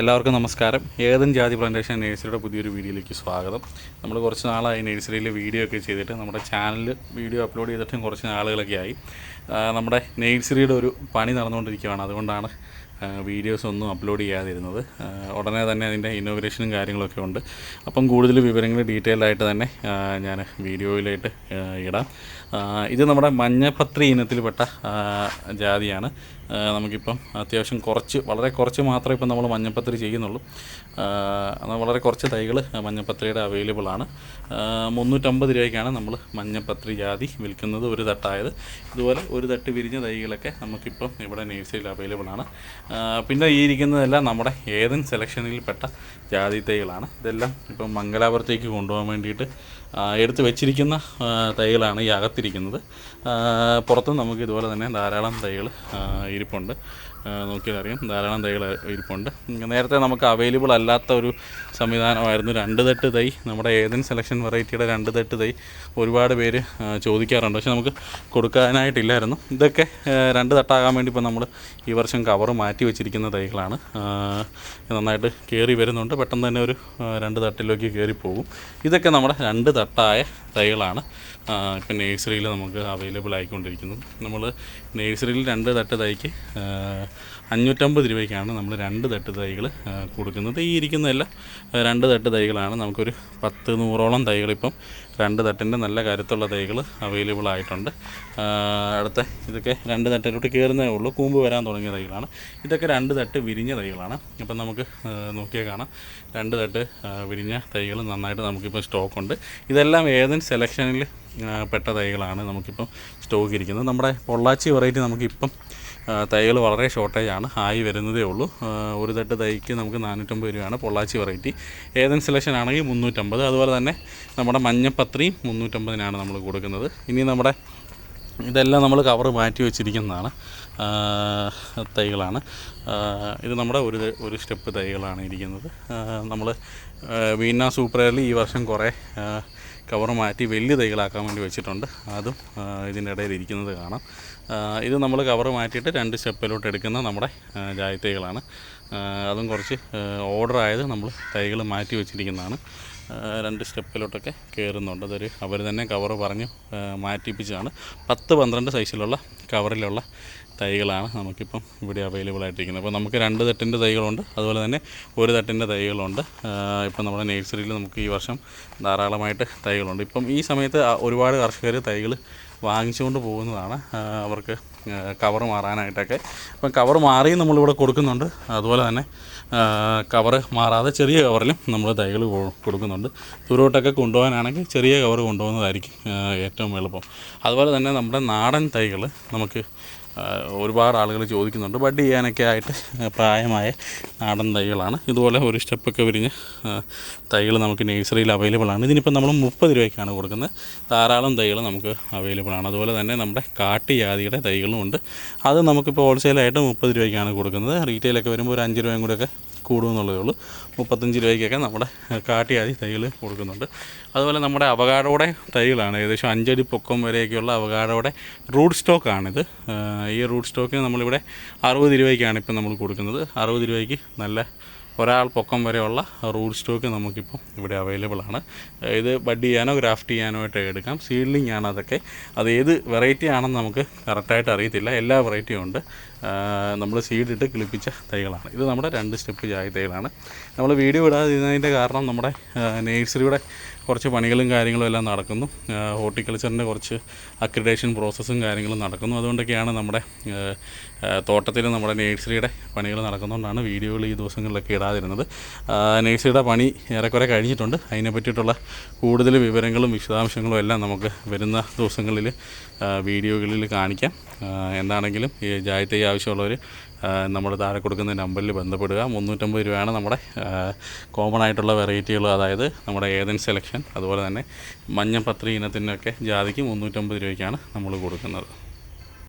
എല്ലാവർക്കും നമസ്കാരം. ഏതൻ ജാതി പ്ലാന്റേഷൻ നേഴ്സറിയുടെ പുതിയൊരു വീഡിയോയിലേക്ക് സ്വാഗതം. നമ്മൾ കുറച്ച് നാളായി നേഴ്സറിയിൽ വീഡിയോ ഒക്കെ ചെയ്തിട്ട് നമ്മുടെ ചാനലിൽ വീഡിയോ അപ്ലോഡ് ചെയ്തിട്ടും കുറച്ച് നാളുകളൊക്കെ ആയി. നമ്മുടെ നേഴ്സറിയുടെ ഒരു പണി നടന്നുകൊണ്ടിരിക്കുകയാണ്. അതുകൊണ്ടാണ് വീഡിയോസ് ഒന്നും അപ്ലോഡ് ചെയ്യാതിരുന്നത്. ഉടനെ തന്നെ അതിന്റെ ഇന്നോഗ്രേഷനും കാര്യങ്ങളൊക്കെ ഉണ്ട്. അപ്പം കൂടുതൽ വിവരങ്ങൾ ഡീറ്റെയിൽഡ് ആയിട്ട് തന്നെ ഞാൻ വീഡിയോയിലായിട്ട് ഇടാം. ഇത് നമ്മുടെ മഞ്ഞപ്പത്രി ഇനത്തിൽപ്പെട്ട ജാതിയാണ്. നമുക്കിപ്പം അത്യാവശ്യം കുറച്ച് വളരെ കുറച്ച് മാത്രമേ ഇപ്പം നമ്മൾ മഞ്ഞപ്പത്രി ചെയ്യുന്നുള്ളൂ. വളരെ കുറച്ച് തൈകൾ മഞ്ഞപ്പത്രിയുടെ അവൈലബിൾ ആണ്. മുന്നൂറ്റമ്പത് രൂപയ്ക്കാണ് നമ്മൾ മഞ്ഞപ്പത്രി ജാതി വിൽക്കുന്നത് ഒരു തട്ടായത്. ഇതുപോലെ ഒരു തട്ട് വിരിഞ്ഞ തൈകളൊക്കെ നമുക്കിപ്പം ഇവിടെ നേഴ്സറിയിൽ അവൈലബിൾ ആണ്. പിന്നെ ഈ ഇരിക്കുന്നതെല്ലാം നമ്മുടെ ഏതൻ സെലക്ഷനിൽപ്പെട്ട ജാതി തൈകളാണ് ഇതെല്ലാം ഇപ്പം മംഗലാപുരത്തേക്ക് കൊണ്ടുപോകാൻ വേണ്ടിയിട്ട് എടുത്തു വെച്ചിരിക്കുന്ന തൈകളാണ് ഈ അകത്തിരിക്കുന്നത്. പുറത്തും നമുക്ക് ഇതുപോലെ തന്നെ ധാരാളം തൈകൾ ഇരിപ്പുണ്ട്. നോക്കിയാൽ അറിയാം ധാരാളം തൈകൾ ഇരിപ്പുണ്ട്. നേരത്തെ നമുക്ക് അവൈലബിൾ അല്ലാത്ത ഒരു സംവിധാനമായിരുന്നു രണ്ട് തട്ട് തൈ. നമ്മുടെ ഏതൻ സെലക്ഷൻ വെറൈറ്റിയുടെ രണ്ട് തട്ട് തൈ ഒരുപാട് പേര് ചോദിക്കാറുണ്ട്. പക്ഷെ നമുക്ക് കൊടുക്കാനായിട്ടില്ലായിരുന്നു. ഇതൊക്കെ രണ്ട് തട്ടാകാൻ വേണ്ടി ഇപ്പോൾ നമ്മൾ ഈ വർഷം കവർ മാറ്റി വെച്ചിരിക്കുന്ന തൈകളാണ്. നന്നായിട്ട് കയറി വരുന്നുണ്ട്. പെട്ടെന്ന് തന്നെ ഒരു രണ്ട് തട്ടിലേക്ക് കയറി പോകും ഇതൊക്കെ നമ്മുടെ രണ്ട് തട്ടായ തൈകളാണ് ഇപ്പം നേഴ്സറിയിൽ നമുക്ക് അവൈലബിൾ ആയിക്കൊണ്ടിരിക്കുന്നു നമ്മൾ നേഴ്സറിയിൽ രണ്ട് തട്ട് തൈക്ക് അഞ്ഞൂറ്റമ്പത് രൂപയ്ക്കാണ് നമ്മൾ രണ്ട് തട്ട് തൈകൾ കൊടുക്കുന്നത്. ഈ ഇരിക്കുന്നതെല്ലാം രണ്ട് തട്ട് തൈകളാണ്. നമുക്കൊരു പത്ത് നൂറോളം തൈകളിപ്പം രണ്ട് തട്ടിന്റെ നല്ല കരുത്തുള്ള തൈകൾ അവൈലബിൾ ആയിട്ടുണ്ട്. അടുത്ത ഇതൊക്കെ രണ്ട് തട്ടിലോട്ട് കയറുന്നേ ഉള്ളൂ. കൂമ്പ് വരാൻ തുടങ്ങിയ തൈകളാണ്. ഇതൊക്കെ രണ്ട് തട്ട് വിരിഞ്ഞ തൈകളാണ്. അപ്പം നമുക്ക് നോക്കിയേ നോക്കിയാൽ കാണാം. രണ്ട് തട്ട് വിരിഞ്ഞ തൈകൾ നന്നായിട്ട് നമുക്കിപ്പോൾ സ്റ്റോക്കുണ്ട്. ഇതെല്ലാം ഏതൻ സെലക്ഷനിൽ പെട്ട തൈകളാണ് നമുക്കിപ്പം സ്റ്റോക്ക് ഇരിക്കുന്നത് നമ്മുടെ പൊള്ളാച്ചി വെറൈറ്റി നമുക്കിപ്പം തൈകൾ വളരെ ഷോർട്ടേജ് ആണ് ആയി വരുന്നതേ ഉള്ളൂ. ഒരു തട്ട് തൈക്ക് നമുക്ക് നാനൂറ്റമ്പത് രൂപയാണ് പൊള്ളാച്ചി വെറൈറ്റി. ഏതൻ സെലക്ഷൻ ആണെങ്കിൽ മുന്നൂറ്റമ്പത്. അതുപോലെ തന്നെ നമ്മുടെ മഞ്ഞപ്പത്രിയും മുന്നൂറ്റമ്പതിനാണ് നമ്മൾ കൊടുക്കുന്നത്. ഇനി നമ്മുടെ ഇതെല്ലാം നമ്മൾ കവർ മാറ്റി വെച്ചിരിക്കുന്നതാണ് തൈകളാണ്. ഇത് നമ്മുടെ ഒരു ഒരു സ്റ്റെപ്പ് തൈകളാണ് ഇരിക്കുന്നത്. നമ്മൾ വീണ സൂപ്പറേറിൽ ഈ വർഷം കുറേ കവർ മാറ്റി വലിയ തൈകളാക്കാൻ വേണ്ടി വെച്ചിട്ടുണ്ട്. അതും ഇതിന്റെ ഇടയിൽ ഇരിക്കുന്നത് കാണാം. ഇത് നമ്മൾ കവർ മാറ്റിയിട്ട് രണ്ട് സ്റ്റെപ്പിലോട്ട് എടുക്കുന്ന നമ്മുടെ ആ, തൈകളാണ് അതും കുറച്ച് ഓർഡർ ആയത് നമ്മൾ തൈകൾ മാറ്റി വെച്ചിരിക്കുന്നതാണ്. രണ്ട് സ്റ്റെപ്പിലോട്ടൊക്കെ കയറുന്നുണ്ട് അതൊരു അവർ തന്നെ കവർ പറഞ്ഞ് മാറ്റിപ്പിച്ചാണ് പത്ത് പന്ത്രണ്ട് സൈസിലുള്ള കവറിലുള്ള തൈകളാണ് നമുക്കിപ്പം ഇവിടെ അവൈലബിൾ ആയിട്ടിരിക്കുന്നത്. അപ്പോൾ നമുക്ക് രണ്ട് തട്ടിന്റെ തൈകളുണ്ട്. അതുപോലെ തന്നെ ഒരു തട്ടിന്റെ തൈകളുണ്ട്. ഇപ്പം നമ്മുടെ നേഴ്സറിയിൽ നമുക്ക് ഈ വർഷം ധാരാളമായിട്ട് തൈകളുണ്ട്. ഇപ്പം ഈ സമയത്ത് ഒരുപാട് കർഷകർ തൈകൾ വാങ്ങിച്ചുകൊണ്ട് പോകുന്നതാണ്. അവർക്ക് കവർ മാറാനായിട്ടൊക്കെ. അപ്പം കവർ മാറിയും നമ്മളിവിടെ കൊടുക്കുന്നുണ്ട്. അതുപോലെ തന്നെ കവർ മാറാതെ ചെറിയ കവറിലും നമ്മൾ തൈകൾ കൊടുക്കുന്നുണ്ട്. ദൂരോട്ടൊക്കെ കൊണ്ടുപോകാനാണെങ്കിൽ ചെറിയ കവർ കൊണ്ടുപോകുന്നതായിരിക്കും ഏറ്റവും എളുപ്പം. അതുപോലെ തന്നെ നമ്മുടെ നാടൻ തൈകൾ നമുക്ക് ഒരുപാട് ആളുകൾ ചോദിക്കുന്നുണ്ട്. ബഡ് ചെയ്യാനൊക്കെ ആയിട്ട് പ്രായമായ നാടൻ തൈകളാണ്. ഇതുപോലെ ഒരു സ്റ്റെപ്പൊക്കെ വിരിഞ്ഞ് തൈകൾ നമുക്ക് നേഴ്സറിയിൽ അവൈലബിൾ ആണ്. ഇതിനിപ്പോൾ നമ്മൾ മുപ്പത് രൂപയ്ക്കാണ് കൊടുക്കുന്നത്. ധാരാളം തൈകൾ നമുക്ക് അവൈലബിൾ ആണ്. അതുപോലെ തന്നെ നമ്മുടെ കാട്ടി ജാതിയുടെ തൈകളും ഉണ്ട്. അത് നമുക്കിപ്പോൾ ഹോൾസെയിലായിട്ട് മുപ്പത് രൂപയ്ക്കാണ് കൊടുക്കുന്നത്. റീറ്റെയിലൊക്കെ വരുമ്പോൾ ഒരു അഞ്ച് രൂപയും കൂടെയൊക്കെ കൂടുമെന്നുള്ളതേ ഉള്ളൂ. മുപ്പത്തഞ്ച് രൂപയ്ക്കൊക്കെ നമ്മുടെ കാട്ടിയാതി തൈകൾ കൊടുക്കുന്നുണ്ട്. അതുപോലെ നമ്മുടെ അവകാടോടെ തൈകളാണ്. ഏകദേശം അഞ്ചടി പൊക്കം വരെയൊക്കെയുള്ള അവകാടോടെ റൂട്ട് സ്റ്റോക്കാണിത്. ഈ റൂട്ട് സ്റ്റോക്കിന് നമ്മളിവിടെ അറുപത് രൂപയ്ക്കാണ് ഇപ്പം നമ്മൾ കൊടുക്കുന്നത്. അറുപത് രൂപയ്ക്ക് നല്ല ഒരാൾ പൊക്കം വരെയുള്ള റൂട്ട് സ്റ്റോക്ക് നമുക്കിപ്പം ഇവിടെ അവൈലബിൾ ആണ്. ഇത് ബഡ് ചെയ്യാനോ ഗ്രാഫ്റ്റ് ചെയ്യാനോ ആയിട്ട് എടുക്കാം. സീഡ്ലിംഗ് ആണ് അതൊക്കെ. അത് ഏത് വെറൈറ്റി ആണെന്ന് നമുക്ക് കറക്റ്റായിട്ട് അറിയത്തില്ല. എല്ലാ വെറൈറ്റിയും ഉണ്ട്. നമ്മൾ സീഡിട്ട് കിളിപ്പിച്ച തൈകളാണ്. ഇത് നമ്മുടെ രണ്ട് സ്റ്റെപ്പ് ചായ തൈകളാണ്. നമ്മൾ വീഡിയോ ഇടാതിരുന്നതിന്റെ കാരണം നമ്മുടെ നേഴ്സറിയുടെ കുറച്ച് പണികളും കാര്യങ്ങളും എല്ലാം നടക്കുന്നു. ഹോർട്ടിക്കൾച്ചറിന്റെ കുറച്ച് അക്രിഡേഷൻ പ്രോസസ്സും കാര്യങ്ങളും നടക്കുന്നു. അതുകൊണ്ടൊക്കെയാണ് നമ്മുടെ തോട്ടത്തിൽ നമ്മുടെ നേഴ്സറിയുടെ പണികൾ നടക്കുന്നതുകൊണ്ടാണ് വീഡിയോകൾ ഈ ദിവസങ്ങളിലൊക്കെ ഇടാതിരുന്നത്. നേഴ്സറിയുടെ പണി ഏറെക്കുറെ കഴിഞ്ഞിട്ടുണ്ട്. അതിനെ പറ്റിയിട്ടുള്ള കൂടുതൽ വിവരങ്ങളും വിശദാംശങ്ങളും എല്ലാം നമുക്ക് വരുന്ന ദിവസങ്ങളിൽ വീഡിയോകളിൽ കാണിക്കാം. എന്താണെങ്കിലും ഈ ജായത്തൈ ആവശ്യമുള്ളവർ നമ്മൾ താഴെ കൊടുക്കുന്ന നമ്പറിൽ ബന്ധപ്പെടുക. മുന്നൂറ്റമ്പത് രൂപയാണ് നമ്മുടെ കോമൺ ആയിട്ടുള്ള വെറൈറ്റികൾ അതായത് നമ്മുടെ ഏതൻ സെലക്ഷൻ അതുപോലെ തന്നെ മഞ്ഞപ്പത്രി ഇനത്തിനൊക്കെ ജാതിക്ക് മുന്നൂറ്റമ്പത് രൂപയ്ക്കാണ് നമ്മൾ കൊടുക്കുന്നത്.